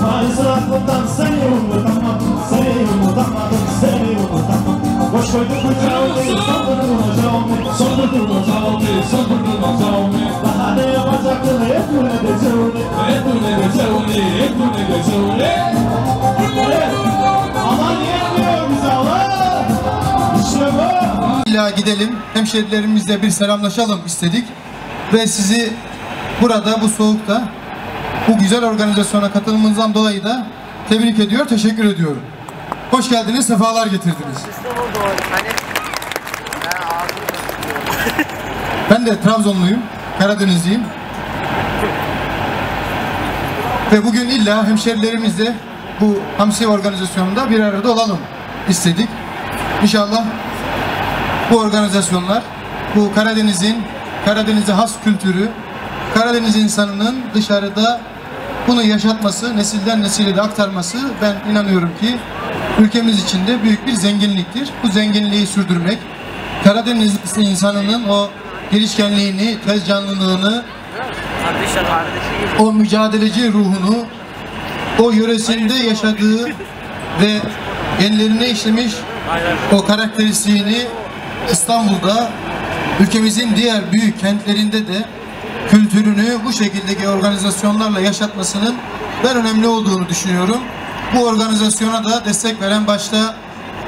Mas a contar İlla gidelim, hemşerilerimizle bir selamlaşalım istedik. Ve sizi burada bu soğukta bu güzel organizasyona katılımınızdan dolayı da tebrik ediyor, teşekkür ediyorum. Hoş geldiniz, sefalar getirdiniz. Ben de Trabzonluyum, Karadenizliyim. Ve bugün illa hemşerilerimizle bu Hamsi organizasyonunda bir arada olalım istedik. İnşallah bu organizasyonlar, bu Karadeniz'in, Karadeniz'e has kültürü, Karadeniz insanının dışarıda bunu yaşatması, nesilden nesile de aktarması ben inanıyorum ki ülkemiz için de büyük bir zenginliktir. Bu zenginliği sürdürmek, Karadeniz insanının o girişkenliğini, tez canlılığını, o mücadeleci ruhunu, o yöresinde yaşadığı ve genlerine işlemiş o karakteristiğini İstanbul'da ülkemizin diğer büyük kentlerinde de kültürünü bu şekildeki organizasyonlarla yaşatmasının ben önemli olduğunu düşünüyorum. Bu organizasyona da destek veren başta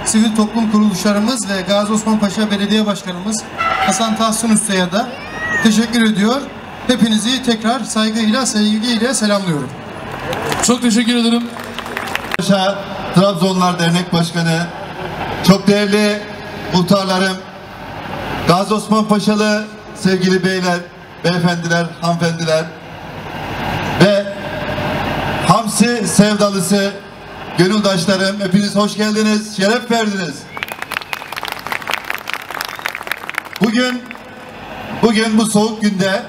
sivil toplum kuruluşlarımız ve Gazi Osman Paşa Belediye Başkanımız Hasan Tahsin Usta'ya da teşekkür ediyor. Hepinizi tekrar saygıyla, sevgiyle selamlıyorum. Çok teşekkür ederim. Paşa Trabzonlar Dernek Başkanı, çok değerli muhtarlarım, Gazi Osman Paşalı sevgili beyler, beyefendiler, hanımefendiler ve Hamsi sevdalısı, gönüldaşlarım hepiniz hoş geldiniz, şeref verdiniz. Bugün bugün bu soğuk günde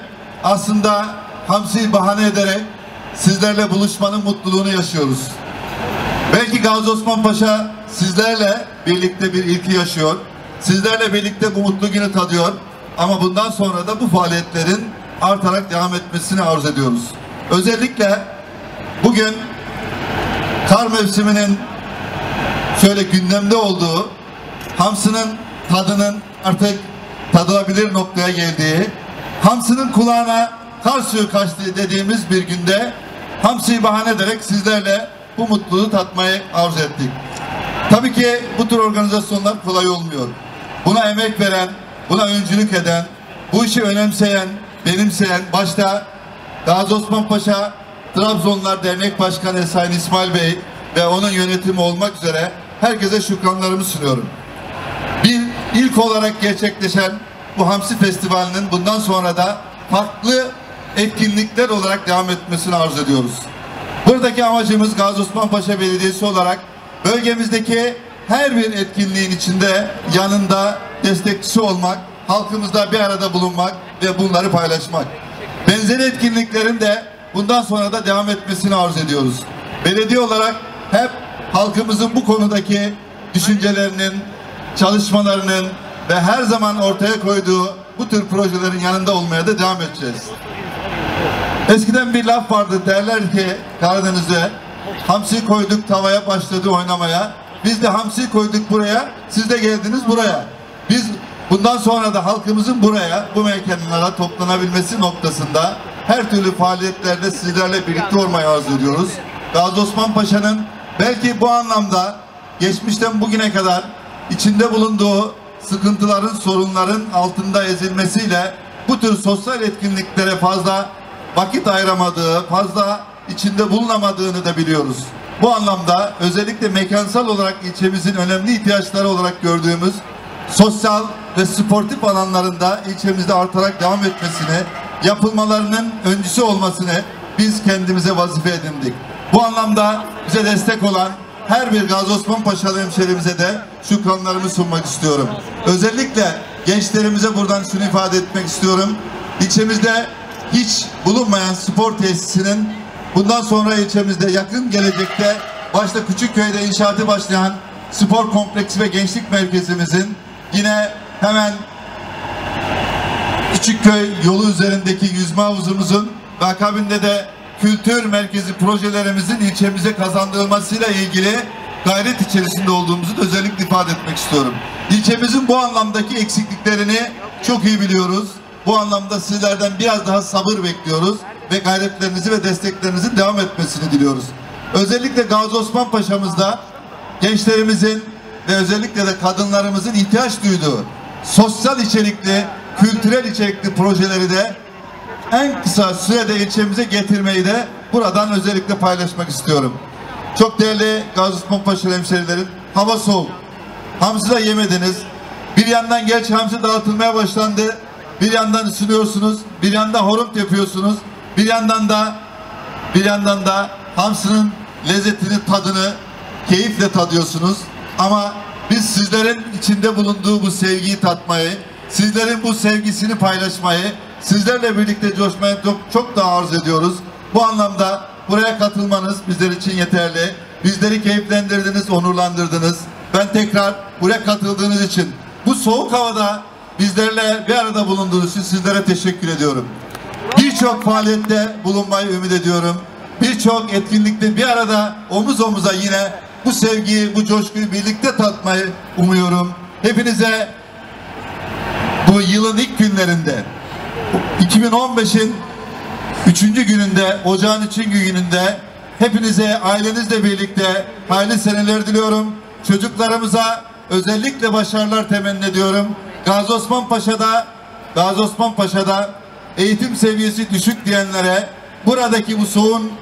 aslında Hamsi bahane ederek sizlerle buluşmanın mutluluğunu yaşıyoruz. Belki Gazi Osman Paşa sizlerle birlikte bir ilki yaşıyor. Sizlerle birlikte bu mutlu günü tadıyor. Ama bundan sonra da bu faaliyetlerin artarak devam etmesini arzu ediyoruz. Özellikle bugün kar mevsiminin şöyle gündemde olduğu, hamsının tadının artık tadılabilir noktaya geldiği, hamsının kulağına kar suyu kaçtığı dediğimiz bir günde hamsiyi bahane ederek sizlerle bu mutluluğu tatmayı arzu ettik. Tabii ki bu tür organizasyonlar kolay olmuyor. Buna emek veren, buna öncülük eden, bu işi önemseyen, benimseyen başta Gazi Osman Paşa Trabzonlar Dernek Başkanı Sayın İsmail Bey ve onun yönetimi olmak üzere herkese şükranlarımı sunuyorum. Bir ilk olarak gerçekleşen bu Hamsi Festivali'nin bundan sonra da farklı etkinlikler olarak devam etmesini arzu ediyoruz. Buradaki amacımız Gazi Osman Paşa Belediyesi olarak bölgemizdeki her bir etkinliğin içinde yanında destekçisi olmak, halkımızla bir arada bulunmak ve bunları paylaşmak. Benzeri etkinliklerin de bundan sonra da devam etmesini arzu ediyoruz. Belediye olarak hep halkımızın bu konudaki düşüncelerinin, çalışmalarının ve her zaman ortaya koyduğu bu tür projelerin yanında olmaya da devam edeceğiz. Eskiden bir laf vardı derler ki Karadeniz'e hamsi koyduk tavaya başladı oynamaya. Biz de hamsi koyduk buraya siz de geldiniz buraya. Biz bundan sonra da halkımızın buraya bu mekanlara toplanabilmesi noktasında her türlü faaliyetlerde sizlerle birlikte olmayı arzu ediyoruz. Gazi Osman Paşa'nın belki bu anlamda geçmişten bugüne kadar içinde bulunduğu sıkıntıların, sorunların altında ezilmesiyle bu tür sosyal etkinliklere fazla vakit ayıramadığı, fazla içinde bulunamadığını da biliyoruz. Bu anlamda özellikle mekansal olarak ilçemizin önemli ihtiyaçları olarak gördüğümüz sosyal ve sportif alanlarında ilçemizde artarak devam etmesini, yapılmalarının öncüsü olmasını biz kendimize vazife edindik. Bu anlamda bize destek olan her bir Gazi Osman Paşalı hemşerimize de şükranlarımı sunmak istiyorum. Özellikle gençlerimize buradan şunu ifade etmek istiyorum. İlçemizde hiç bulunmayan spor tesisinin bundan sonra ilçemizde yakın gelecekte başta Küçükköy'de inşaatı başlayan spor kompleksi ve gençlik merkezimizin yine hemen Küçükköy yolu üzerindeki yüzme havuzumuzun ve akabinde de kültür merkezi projelerimizin ilçemize kazandırılmasıyla ilgili gayret içerisinde olduğumuzu da özellikle ifade etmek istiyorum. İlçemizin bu anlamdaki eksikliklerini çok iyi biliyoruz. Bu anlamda sizlerden biraz daha sabır bekliyoruz ve gayretlerinizi ve desteklerinizin devam etmesini diliyoruz. Özellikle Gazi Osman Paşa'mızda gençlerimizin ve özellikle de kadınlarımızın ihtiyaç duyduğu sosyal içerikli, kültürel içerikli projeleri de en kısa sürede ilçemize getirmeyi de buradan özellikle paylaşmak istiyorum. Çok değerli Gazi Osman Paşa hemşerilerim, hava soğuk. Hamsi de yemediniz. Bir yandan gerçi hamsi dağıtılmaya başlandı. Bir yandan ısınıyorsunuz, bir yandan horont yapıyorsunuz. Bir yandan da bir yandan da hamsının lezzetini, tadını keyifle tadıyorsunuz. Ama biz sizlerin içinde bulunduğu bu sevgiyi tatmayı, sizlerin bu sevgisini paylaşmayı, sizlerle birlikte coşmayı çok, çok daha arz ediyoruz. Bu anlamda buraya katılmanız bizler için yeterli. Bizleri keyiflendirdiniz, onurlandırdınız. Ben tekrar buraya katıldığınız için bu soğuk havada bizlerle bir arada bulunduğunuz için sizlere teşekkür ediyorum. Birçok faaliyette bulunmayı ümit ediyorum. Birçok etkinlikte bir arada omuz omuza yine bu sevgiyi, bu coşkuyu birlikte tatmayı umuyorum. Hepinize bu yılın ilk günlerinde 2015'in üçüncü gününde, ocağın üçüncü gününde hepinize ailenizle birlikte hayırlı seneler diliyorum. Çocuklarımıza özellikle başarılar temenni ediyorum. Gazi Osman Paşa'da Gazi Osman Paşa'da eğitim seviyesi düşük diyenlere buradaki bu soğun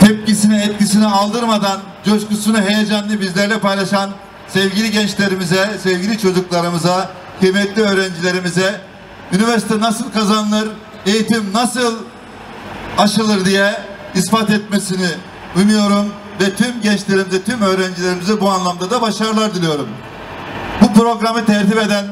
tepkisini, etkisini aldırmadan coşkusunu, heyecanını bizlerle paylaşan sevgili gençlerimize, sevgili çocuklarımıza, kıymetli öğrencilerimize üniversite nasıl kazanılır, eğitim nasıl aşılır diye ispat etmesini umuyorum ve tüm gençlerimize, tüm öğrencilerimize bu anlamda da başarılar diliyorum. Bu programı tertip eden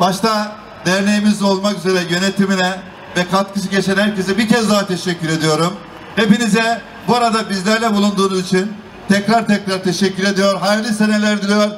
başta derneğimiz olmak üzere yönetimine ve katkısı geçen herkese bir kez daha teşekkür ediyorum. Hepinize bu arada bizlerle bulunduğunuz için tekrar tekrar teşekkür ediyor. Hayırlı seneler diliyor.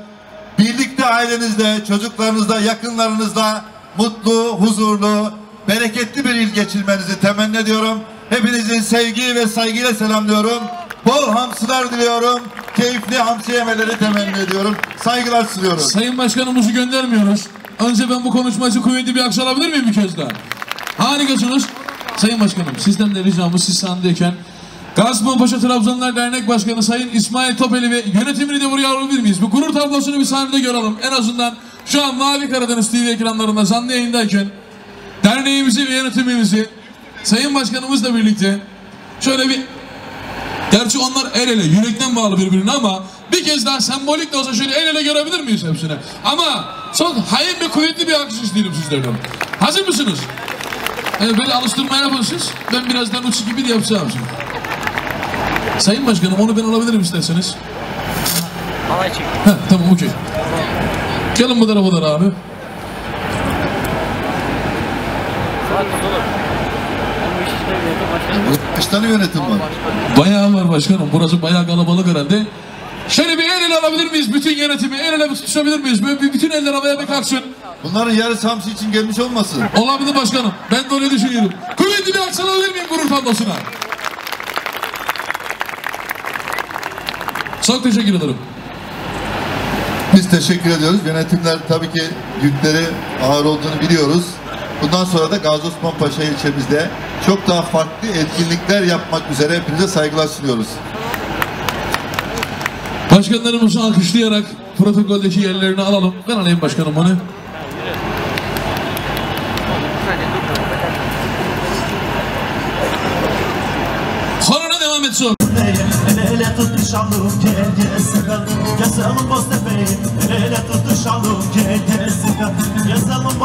Birlikte ailenizle, çocuklarınızla, yakınlarınızla mutlu, huzurlu, bereketli bir yıl geçirmenizi temenni ediyorum. Hepinizi sevgi ve saygıyla selamlıyorum. Bol hamsiler diliyorum. Keyifli hamsi yemeleri temenni ediyorum. Saygılar sunuyorum. Sayın Başkanımızı göndermiyoruz. Önce ben bu konuşma için kuvvetli bir alkış alabilir miyim bir kez daha? Harikasınız. Sayın Başkanım sizden de ricamız siz sahnedeyken Gazipaşa Trabzonlar Dernek Başkanı Sayın İsmail Topeli ve yönetimini de buraya alabilir miyiz? Bu gurur tablosunu bir sahnede görelim. En azından şu an Mavi Karadeniz TV ekranlarında canlı yayındayken derneğimizi ve yönetimimizi Sayın Başkanımızla birlikte şöyle bir Gerçi onlar el ele, yürekten bağlı birbirine ama bir kez daha sembolik de olsa şöyle el ele görebilir miyiz hepsine? Ama son hayır ve kuvvetli bir alkış isteyelim sizlerden. Hazır mısınız? Evet, böyle alıştırma yapın siz. Ben birazdan uç gibi de yapacağım şimdi. Sayın Başkanım onu ben alabilirim isterseniz. Halay çek. Heh, tamam okey. Gelin bu tarafa da abi. Saat olur. 15 işte yönetim başkanı. Kaç tane yönetim var? Bayağı var başkanım. Burası bayağı kalabalık herhalde. Şöyle bir el ele alabilir miyiz? Bütün yönetimi el ele tutuşabilir miyiz? Böyle bir- bütün eller havaya bir kalksın. Bunların yarısı hamsi için gelmiş olmasın? Olabilir başkanım. Ben de öyle düşünüyorum. Kuvvetli bir alkış alabilir miyim gurur tablosuna? Çok teşekkür ederim. Biz teşekkür ediyoruz. Yönetimler tabii ki yükleri ağır olduğunu biliyoruz. Bundan sonra da Gazi Osman Paşa ilçemizde çok daha farklı etkinlikler yapmak üzere hepinize saygılar sunuyoruz. Başkanlarımızı alkışlayarak protokoldeki yerlerini alalım. Ben alayım başkanım onu. Korona devam etsin. Yazalım Yazalım